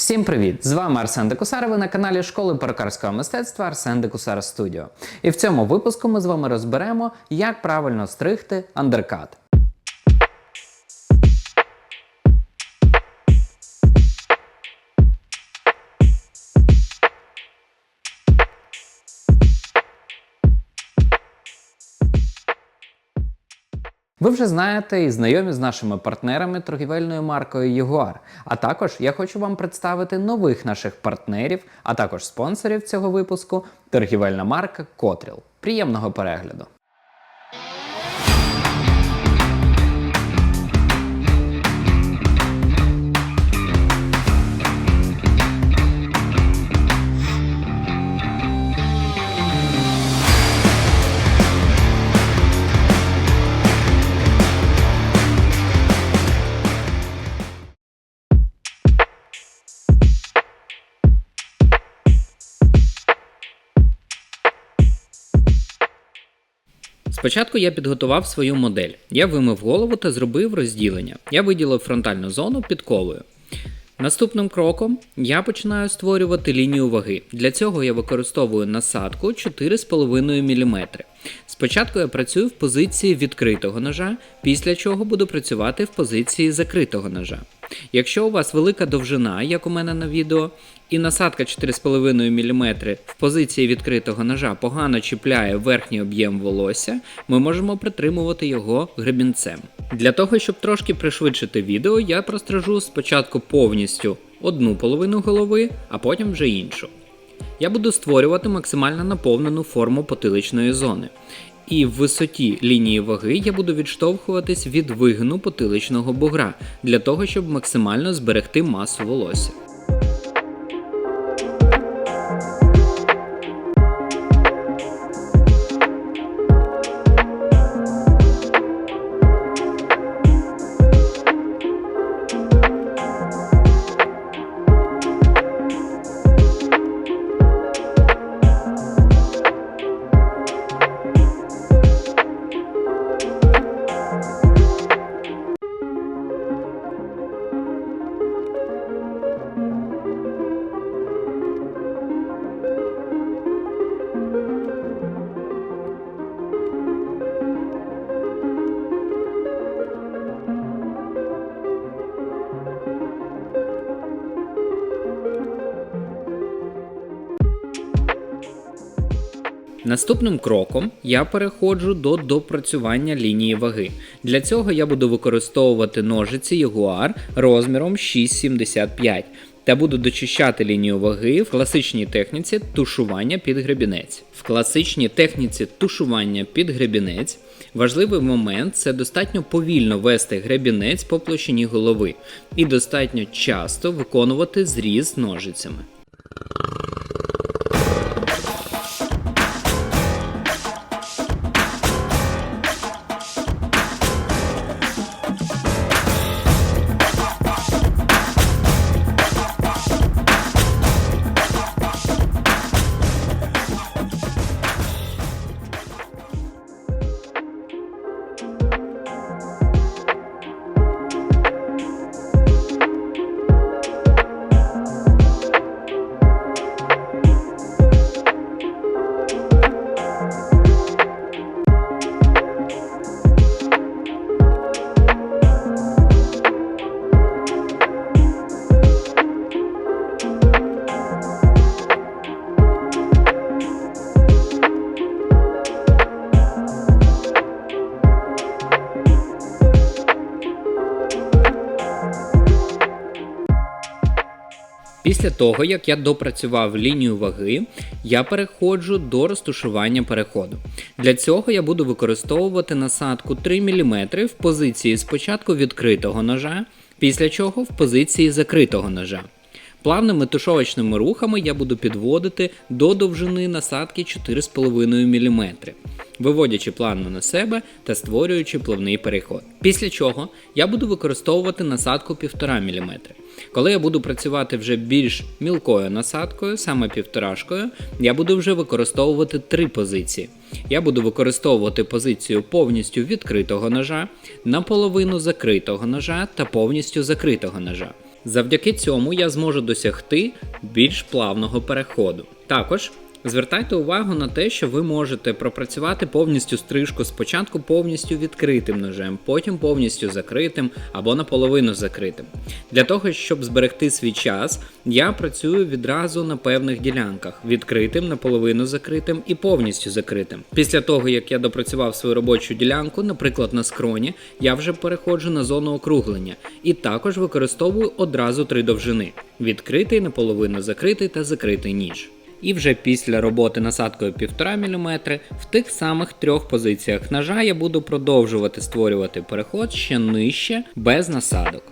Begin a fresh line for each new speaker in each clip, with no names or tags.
Всім привіт! З вами Арсен Декусар. Ви на каналі школи перукарського мистецтва Арсен Декусар Студіо. І в цьому випуску ми з вами розберемо, як правильно стригти андеркат. Ви вже знаєте і знайомі з нашими партнерами торгівельною маркою Jaguar. А також я хочу вам представити нових наших партнерів, а також спонсорів цього випуску торгівельна марка Котріл. Приємного перегляду! Спочатку я підготував свою модель. Я вимив голову та зробив розділення. Я виділив фронтальну зону підковою. Наступним кроком я починаю створювати лінію ваги. Для цього я використовую насадку 4,5 мм. Спочатку я працюю в позиції відкритого ножа, після чого буду працювати в позиції закритого ножа. Якщо у вас велика довжина, як у мене на відео, і насадка 4,5 мм в позиції відкритого ножа погано чіпляє верхній об'єм волосся, ми можемо притримувати його гребінцем. Для того, щоб трошки пришвидшити відео, я простражу спочатку повністю одну половину голови, а потім вже іншу. Я буду створювати максимально наповнену форму потиличної зони. І в висоті лінії ваги я буду відштовхуватись від вигину потиличного бугра для того, щоб максимально зберегти масу волосся. Наступним кроком я переходжу до допрацювання лінії ваги. Для цього я буду використовувати ножиці Jaguar розміром 6,75 та буду дочищати лінію ваги в класичній техніці тушування під гребінець. В класичній техніці тушування під гребінець важливий момент це достатньо повільно вести гребінець по площині голови і достатньо часто виконувати зріз ножицями. Після того, як я допрацював лінію ваги, я переходжу до розташування переходу. Для цього я буду використовувати насадку 3 мм в позиції спочатку відкритого ножа, після чого в позиції закритого ножа. Плавними тушовочними рухами я буду підводити до довжини насадки 4,5 мм, виводячи плавно на себе та створюючи плавний переход. Після чого я буду використовувати насадку 1,5 мм. Коли я буду працювати вже більш мілкою насадкою, саме півторашкою, я буду вже використовувати три позиції. Я буду використовувати позицію повністю відкритого ножа, наполовину закритого ножа та повністю закритого ножа. Завдяки цьому я зможу досягти більш плавного переходу. Також звертайте увагу на те, що ви можете пропрацювати повністю стрижку спочатку повністю відкритим ножем, потім повністю закритим або наполовину закритим. Для того, щоб зберегти свій час, я працюю відразу на певних ділянках: відкритим, наполовину закритим і повністю закритим. Після того, як я допрацював свою робочу ділянку, наприклад, на скроні, я вже переходжу на зону округлення і також використовую одразу три довжини: відкритий, наполовину закритий та закритий ніж. І вже після роботи насадкою 1,5 мм в тих самих трьох позиціях ножа я буду продовжувати створювати переход ще нижче без насадок.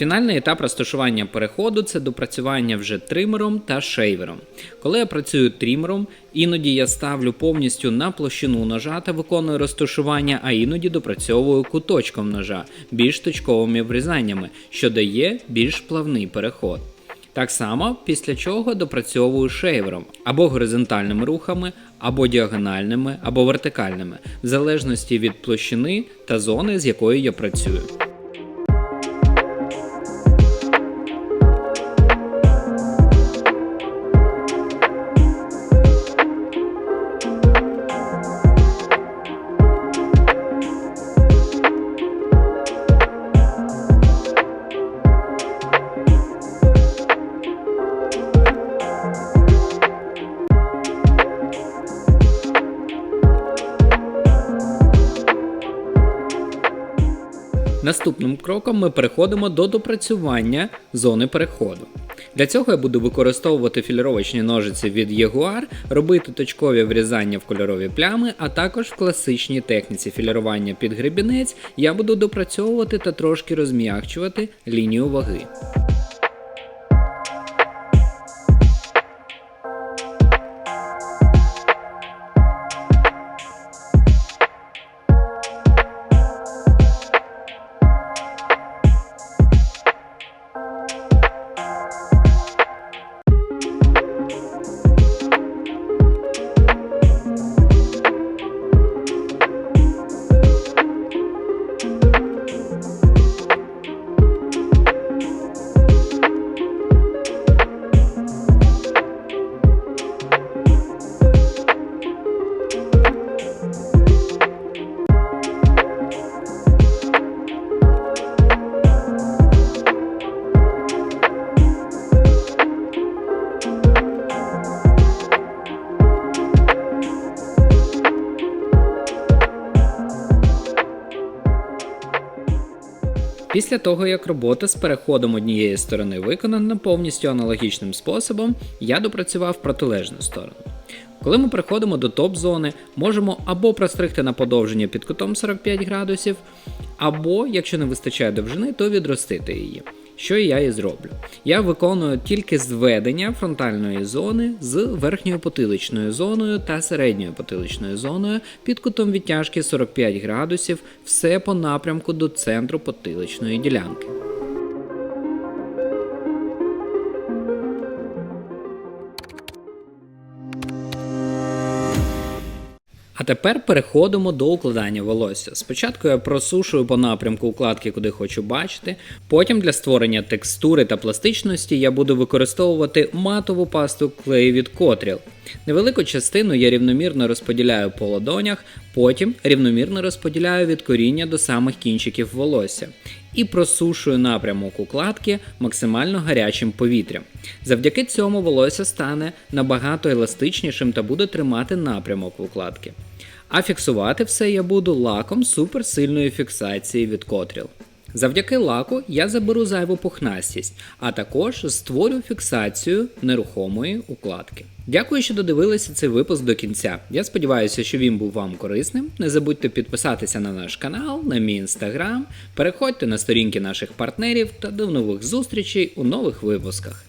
Фінальний етап розташування переходу це допрацювання вже тримером та шейвером. Коли я працюю трімером, іноді я ставлю повністю на площину ножа та виконую розташування, а іноді допрацьовую куточком ножа, більш точковими врізаннями, що дає більш плавний переход. Так само, після чого допрацьовую шейвером або горизонтальними рухами, або діагональними, або вертикальними, в залежності від площини та зони, з якою я працюю. Наступним кроком ми переходимо до допрацювання зони переходу. Для цього я буду використовувати філіровочні ножиці від Jaguar, робити точкові врізання в кольорові плями, а також в класичній техніці філірування під гребінець я буду допрацьовувати та трошки розм'якчувати лінію ваги. Після того, як робота з переходом однієї сторони виконана повністю аналогічним способом, я допрацював протилежну сторону. Коли ми приходимо до топ-зони, можемо або простригти на подовження під кутом 45 градусів, або, якщо не вистачає довжини, то відростити її. Що я і зроблю. Я виконую тільки зведення фронтальної зони з верхньою потиличною зоною та середньою потиличною зоною під кутом відтяжки 45 градусів, все по напрямку до центру потиличної ділянки. А тепер переходимо до укладання волосся. Спочатку я просушую по напрямку укладки, куди хочу бачити. Потім для створення текстури та пластичності я буду використовувати матову пасту клею від Котріл. Невелику частину я рівномірно розподіляю по ладонях, потім рівномірно розподіляю від коріння до самих кінчиків волосся і просушую напрямок укладки максимально гарячим повітрям. Завдяки цьому волосся стане набагато еластичнішим та буде тримати напрямок укладки. А фіксувати все я буду лаком суперсильної фіксації від Котріл. Завдяки лаку я заберу зайву пухнастість, а також створю фіксацію нерухомої укладки. Дякую, що додивилися цей випуск до кінця. Я сподіваюся, що він був вам корисним. Не забудьте підписатися на наш канал, на мій інстаграм, переходьте на сторінки наших партнерів та до нових зустрічей у нових випусках.